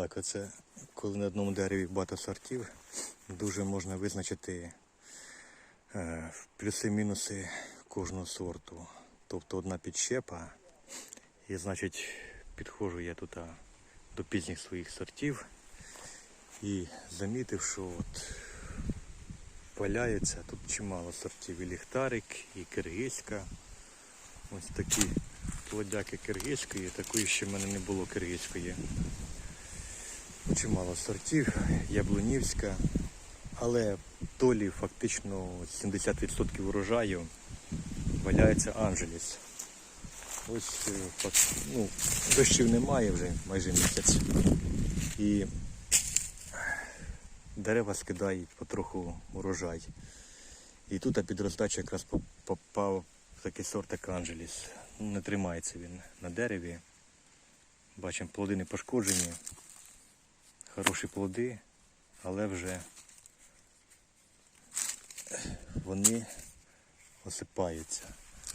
так, оце коли на одному дереві багато сортів, дуже можна визначити е, плюси-мінуси кожного сорту. Тобто одна підщепа, і значить підходжу я тут до пізніх своїх сортів і замітив, що от валяється тут чимало сортів. І ліхтарик, і киргизька. Ось такі плодяки киргизької, такої ще в мене не було киргизької. Чимало сортів, яблунівська, але долі фактично 70% урожаю валяється Анджеліс. Ось е, ну, дощів немає вже майже місяць. І дерева скидають потроху урожай. І тут під роздачу якраз поп- попав такий сорт як Анджеліс. Ну, Не тримається він на дереві. Бачимо, плоди не пошкоджені. Хороші плоди, але вже вони осипаються.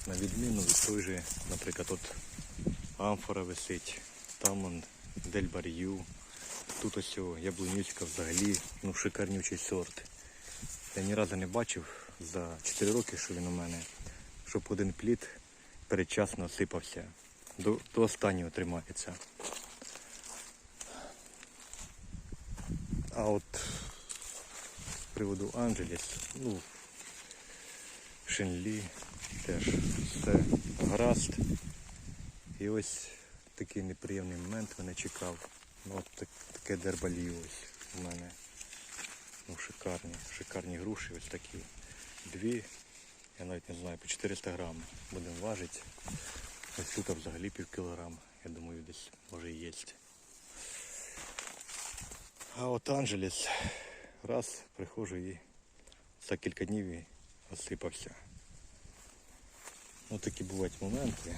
На відміну від той же, наприклад, от амфора висить, там он Дельбар'ю, тут ось о, яблунівська взагалі, ну шикарнючий сорт. Я ні разу не бачив за 4 роки, що він у мене, щоб один плід передчасно осипався. До, до останнього тримається. А от з приводу Анджеліс, ну, Шенлі теж все гаразд. І ось такий неприємний момент мене чекав. Ну, от так, таке дербалі ось у мене. Ну, шикарні, шикарні груші, ось такі. Дві, я навіть не знаю, по 400 грам будемо важити. Ось тут взагалі пів кілограм, я думаю, десь може і є. А от Анджеліс, раз, приходжу і за кілька днів і осипався. Ось такі бувають моменти.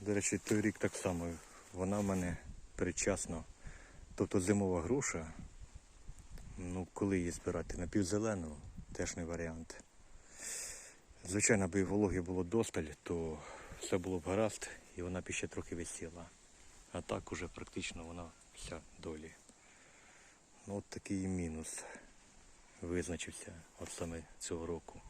До речі, той рік так само. Вона в мене передчасно. Тобто зимова груша, ну коли її збирати? Напівзелену теж не варіант. Звичайно, аби вологи було досталь, то все було б гаразд і вона б ще трохи висіла. А так уже практично вона вся долі. Ну от такий мінус визначився от саме цього року.